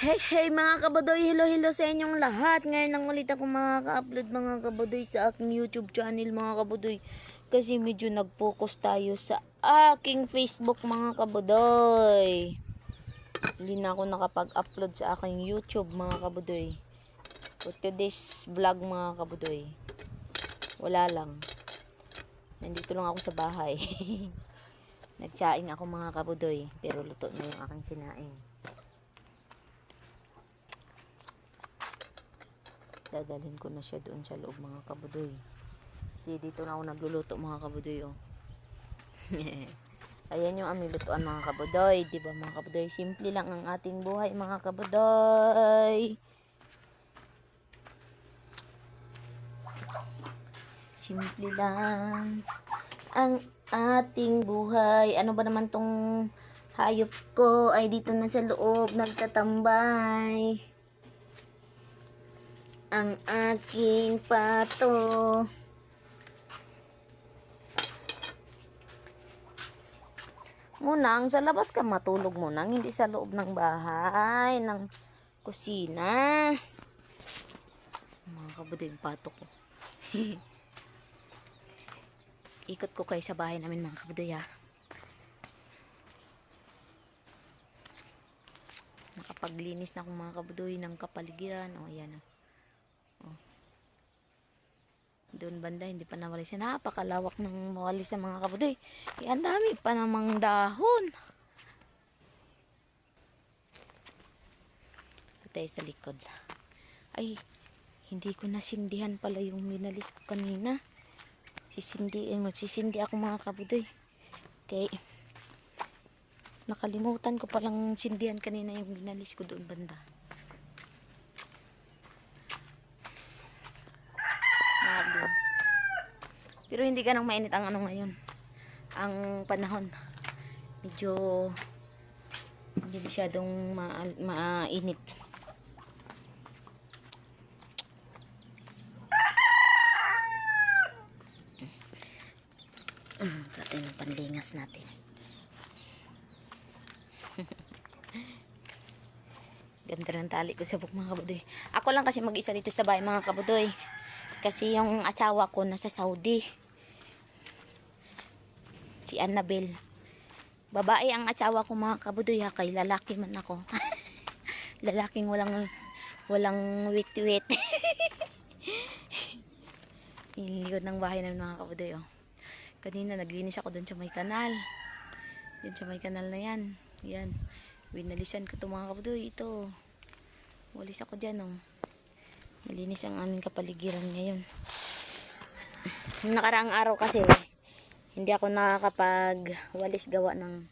Hey, hey mga kabadoy, hello, hello sa inyong lahat. Ngayon lang ulit ako makaka-upload mga kabadoy sa aking YouTube channel mga kabadoy. Kasi medyo nag-focus tayo sa aking Facebook mga kabadoy. Hindi na ako nakapag-upload sa aking YouTube mga kabadoy. For today's vlog mga kabadoy. Wala lang. Nandito lang ako sa bahay. Nagsaing ako mga kabadoy. Pero luto na yung aking sinaing. Dadalhin ko na siya doon sa loob mga kabudoy. Kasi dito na ako nagluluto mga kabudoy oh. Ayan yung aming lutuan mga kabudoy. Di ba mga kabudoy? Simple lang ang ating buhay mga kabudoy. Simple lang ang ating buhay. Ano ba naman tong hayop ko ay dito na sa loob nagtatambay ang aking pato. Munang, sa labas ka matulog munang, hindi sa loob ng bahay, ng kusina. Mga kabudo yung pato ko. Ikot ko kayo sa bahay namin mga kabudoy ha. Nakapaglinis na akong mga kabudoy ng kapaligiran. O, ayan o. doon banda hindi pa nawalis yan napakalawak ng mawalis ng mga kabudoy. Kaya ang dami pa namang dahon. Ito tayo sa likod. Ay hindi ko nasindihan pala yung minalis ko kanina. Sisindi eh, magsisindi ako mga kabudoy. Kaya nakalimutan ko palang sindihan kanina yung minalis ko doon banda Pero hindi ganang mainit ang ano ngayon. Ang panahon. Medyo hindi masyadong ma mainit. Ito yung panlingas natin. Ganda ng tali ko sa buk mga kabudoy. Ako lang kasi mag-isa dito sa bahay mga kabudoy. Kasi yung asawa ko nasa Saudi. Si Annabel. Babae ang asawa ko mga kabudoy. Kay lalaki man ako. Lalaking walang walang wit-wit. Inilikod ng bahay ng mga kabudoy oh. Kanina naglinis ako dun sa may kanal. Dun sa may kanal na yan. Yan. Binalisan ko to mga kabudoy. Ito. Walis ako dyan oh. Malinis ang aming kapaligiran ngayon. Nakaraang araw kasi, hindi ako nakakapag walis gawa ng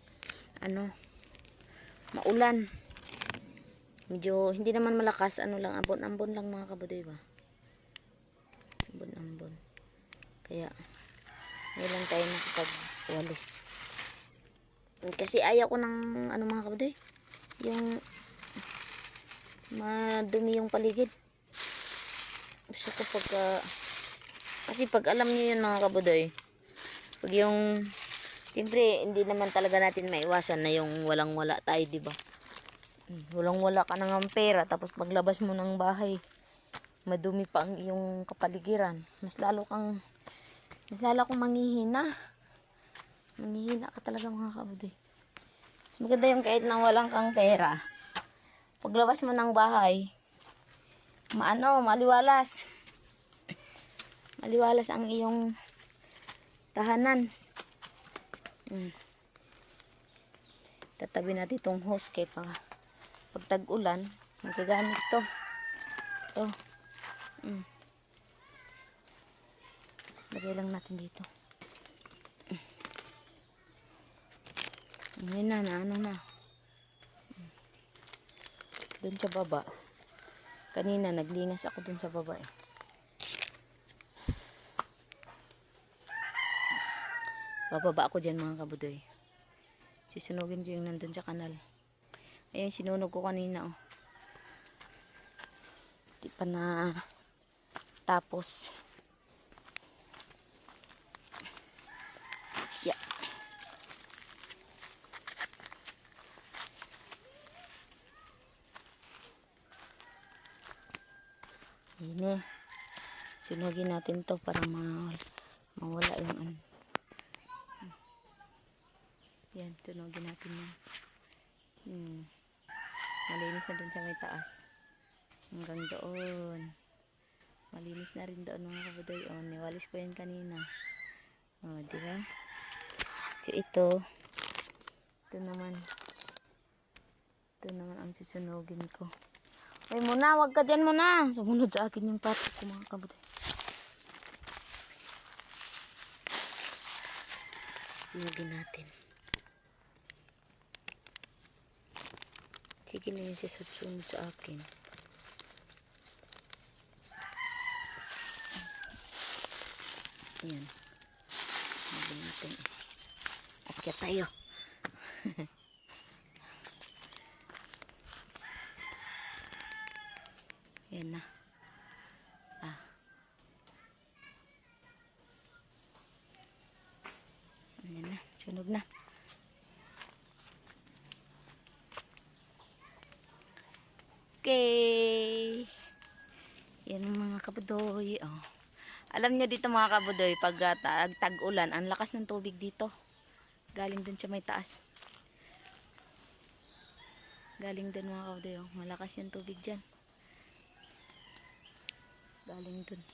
ano, maulan. Medyo, hindi naman malakas, ano lang, ambon-ambon lang mga kabudoy ba? Ambon-ambon. Kaya, ngayon lang tayo nakapag walis. Kasi ayaw ko ng, ano mga kabudoy, yung madumi yung paligid gusto ko pagka kasi pag alam niyo yun mga kabudoy pag yung siyempre hindi naman talaga natin maiwasan na yung walang wala tayo di ba? Walang wala ka ng pera tapos paglabas mo ng bahay madumi pa ang iyong kapaligiran. Mas lalo kang mas lalo kang manghihina manghihina ka talaga mga kabudoy mas maganda yung kahit na walang kang pera paglabas mo ng bahay maano, maliwalas. Maliwalas ang iyong tahanan. Hmm. Tatabi natin itong hose kay pa pag tag-ulan, magagamit to. Ito. Hmm. Lagay lang natin dito. Hmm. Yun na, na ano na. Doon sa baba. Kanina naglinas ako dun sa baba eh. Bababa ako dyan mga kabudoy. Sisunugin ko yung nandun sa kanal. Ayun, sinunog ko kanina oh. Di pa na tapos. Yeah. Ini. Sunugin natin to para ma mawala yung ano. Yan, tunogin natin yan. Hmm. Malinis na dun sa may taas. Hanggang doon. Malinis na rin doon mga kabudoy. O, niwalis ko yan kanina. O, di ba? So, ito. Ito naman. Ito naman ang susunugin ko. Ay, muna, wag ka dyan muna. Sumunod sa akin yung pato ko mga kabudoy. Sunugin natin. Sige na yun si susunod sa akin. Ayan. Sunugin natin. Akyat tayo. Yan na. Ah. Ayan na. Sunog na. Okay. Yan ang mga kabudoy. Oh. Alam niyo dito mga kabudoy, pag uh, tag, tag-ulan, ang lakas ng tubig dito. Galing dun sa may taas. Galing dun mga kabudoy. Oh. Malakas yung tubig dyan. Galing dun.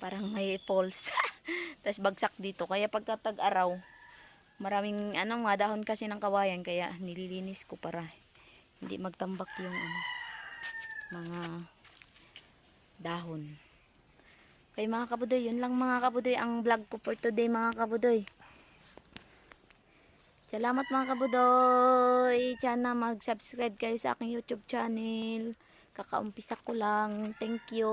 Parang may falls. Tapos bagsak dito. Kaya pagka tag-araw, maraming ano, mga dahon kasi ng kawayan. Kaya nililinis ko para hindi magtambak yung ano, mga dahon. Kaya mga kabudoy, yun lang mga kabudoy ang vlog ko for today mga kabudoy. Salamat mga kabudoy. Sana mag-subscribe kayo sa aking YouTube channel. Kakaumpisa ko lang. Thank you.